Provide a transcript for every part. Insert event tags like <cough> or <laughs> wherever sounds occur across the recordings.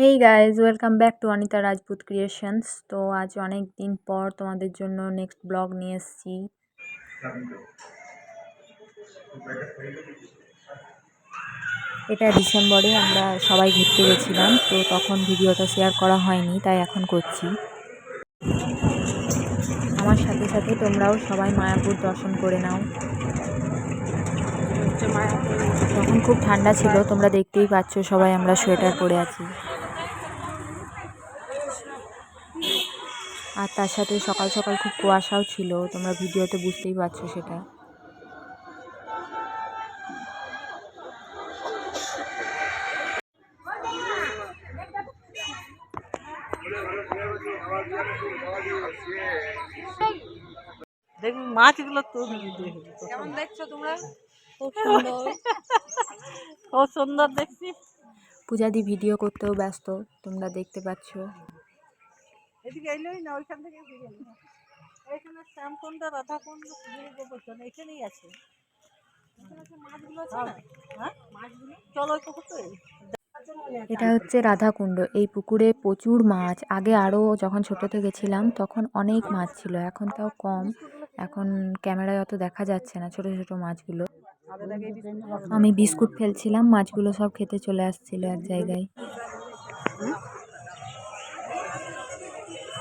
Hey guys welcome back to Anita Rajput creations তো আজ অনেক দিন পর তোমাদের জন্য নেক্সট ব্লগ নিয়ে এসেছি। এটা ডিসেম্বরে আমরা সবাই ঘুরতে গেছিলাম, তো তখন ভিডিওটা শেয়ার করা হয়নি, তাই এখন করছি। আমার সাথে সাথে তোমরাও সবাই মায়াপুর দর্শন করে নাও। তখন খুব ঠান্ডা ছিল, তোমরা দেখতেই পাচ্ছ সবাই আমরা সোয়েটার পরে আছি। আর তার সাথে সকাল সকাল খুব কুয়াশাও ছিল তোমরা ভিডিওতে বুঝতেই পারছ সেটা। দেখুন মাছগুলো তো কেমন দেখছ তোমরা? খুব <laughs> সুন্দর। খুব সুন্দর দেখছি। পূজাদি ভিডিও করতেও ব্যস্ত তোমরা দেখতে পাচ্ছ। এদিকে এলোই না, ওইখান থেকে ফিরে এখানে শ্যামকুণ্ড, রাধাকুণ্ড এখানেই আছে। হ্যাঁ? এটা হচ্ছে রাধাকুণ্ড। এই পুকুরে প্রচুর মাছ। আগে আরও যখন ছোটোতে গেছিলাম তখন অনেক মাছ ছিল। এখন তাও কম। এখন ক্যামেরায় অত দেখা যাচ্ছে না ছোট ছোট মাছগুলো। আমি বিস্কুট ফেলছিলাম, মাছগুলো সব খেতে চলে আসছিল এক জায়গায়।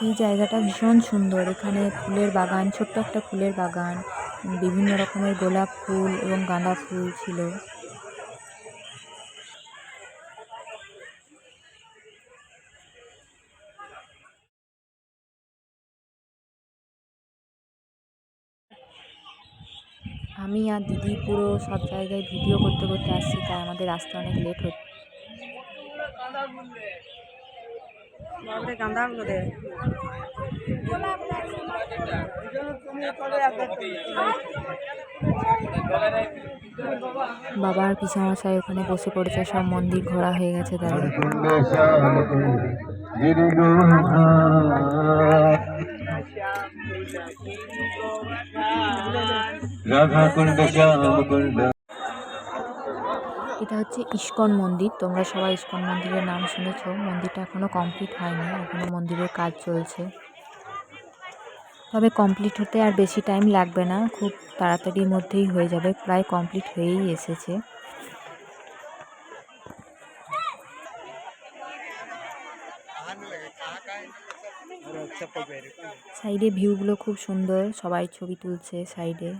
এই জায়গাটা ভীষণ সুন্দর। এখানে ফুলের বাগান, ছোট্ট একটা ফুলের বাগান, বিভিন্ন রকমের গোলাপ ফুল এবং গাঁদা ফুল ছিল। আমি আর দিদি পুরো সব জায়গায় ভিডিও করতে করতে আসছি, তাই আমাদের আসতে অনেক লেট হচ্ছে। বাবরে গাঁদা করে বাবা আর পিসামশাই ওখানে বসে পড়েছে সব মন্দির ঘোরা হয়ে গেছে তাদের। এটা হচ্ছে ইস্কন মন্দির। তোমরা সবাই ইস্কন মন্দিরের নাম শুনেছো। মন্দিরটা এখনও কমপ্লিট হয়নি। এখনও মন্দিরের কাজ চলছে। তবে কমপ্লিট হতে আর বেশি টাইম লাগবে না। খুব তাড়াতাড়ির মধ্যেই হয়ে যাবে। প্রায় কমপ্লিট হয়েই এসেছে। সাইডে ভিউগুলো খুব সুন্দর। সবাই ছবি তুলছে সাইডে।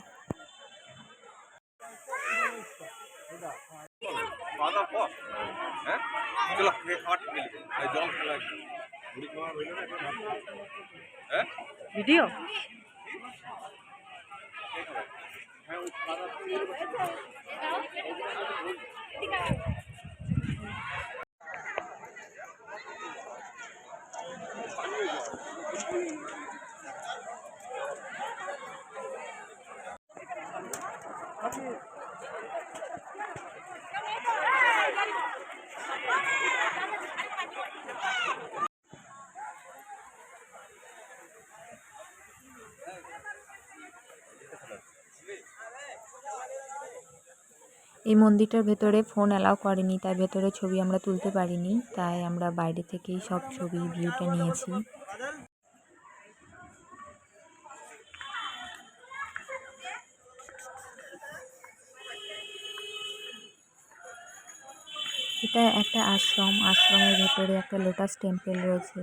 ভিডিও এই মন্দিরটার ভেতরে ফোন অ্যালাউ করেনি তাই ভেতরে ছবি আমরা তুলতে পারিনি, তাই আমরা বাইরে থেকেই সব ছবি ভিউটা নিয়েছি। এটা একটা আশ্রম, আশ্রমের ভেতরে একটা লোটাস টেম্পল রয়েছে।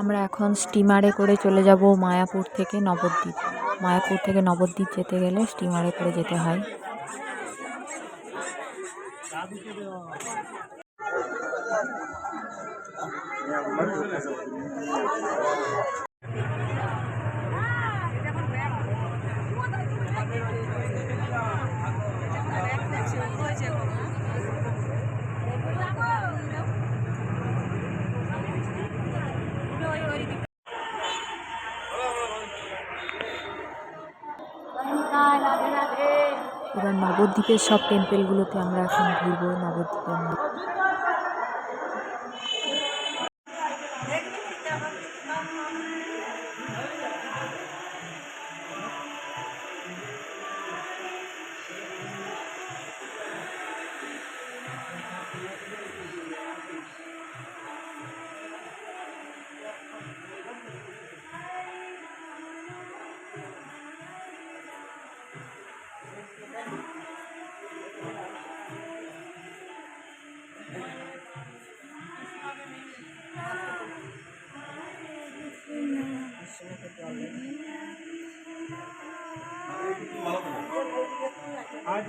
আমরা এখন স্টিমারে করে চলে যাব মায়াপুর থেকে নবদ্বীপ। মায়াপুর থেকে নবদ্বীপ যেতে গেলে স্টিমারে করে যেতে হয়। এবার নবদ্বীপের সব টেম্পেলগুলোতে আমরা এখন ঘুরবো নবদ্বীপের মধ্যে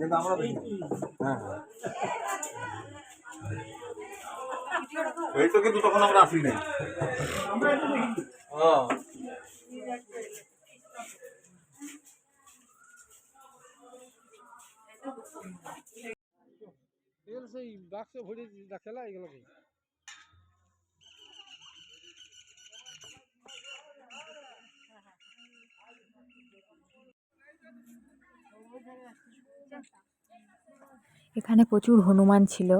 কিন্তু আমরা হ্যাঁ এই কিন্তু তখন আমরা আসি নাই। ও সেই বাক্স ভরে রাখেলা এগুলোকে এখানে প্রচুর হনুমান ছিল,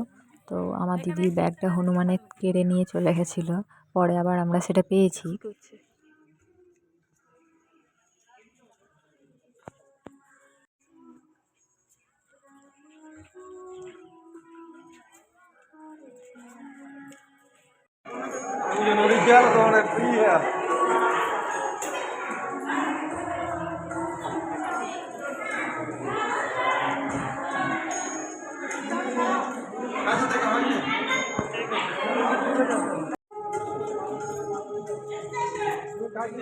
তো আমার দিদির ব্যাগটা হনুমানে কেড়ে নিয়ে চলে গেছিল। পরে আবার আমরা সেটা পেয়েছি। নদীর জল তোমার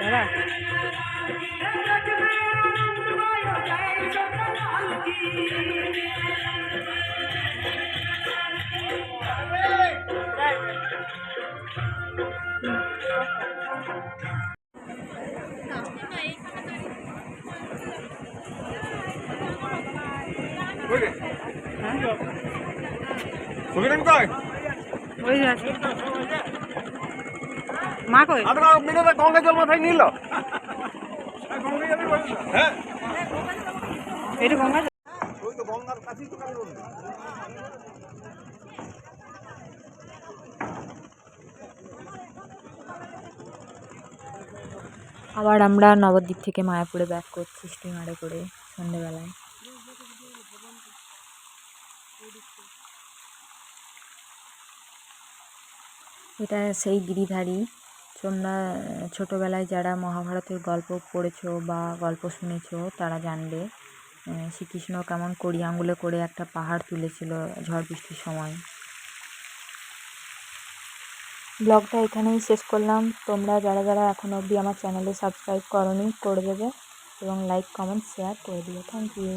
đó là Hả? Xuống cái đánh coi ওই আছে। মা কই? মিনিটে গঙ্গা জল মাথায় নিল। হ্যাঁ। এটা গঙ্গা ওই তো গঙ্গার কাছেই তো কারণ আবার আমরা নবদ্বীপ থেকে মায়াপুরে ব্যাক করছি স্টিমারে করে সন্ধেবেলায়। এটা সেই গিরিধারী। তোমরা ছোটোবেলায় যারা মহাভারতের গল্প পড়েছো বা গল্প শুনেছো, তারা জানবে শ্রীকৃষ্ণ কেমন কড়ি আঙুলে করে একটা পাহাড় তুলেছিল ঝড় বৃষ্টির সময়। ব্লগটা এখানেই শেষ করলাম। তোমরা যারা যারা এখনও অবধি আমার চ্যানেলে সাবস্ক্রাইব করনি, করে দেবে এবং লাইক, কমেন্ট, শেয়ার করে দিও। Thank you.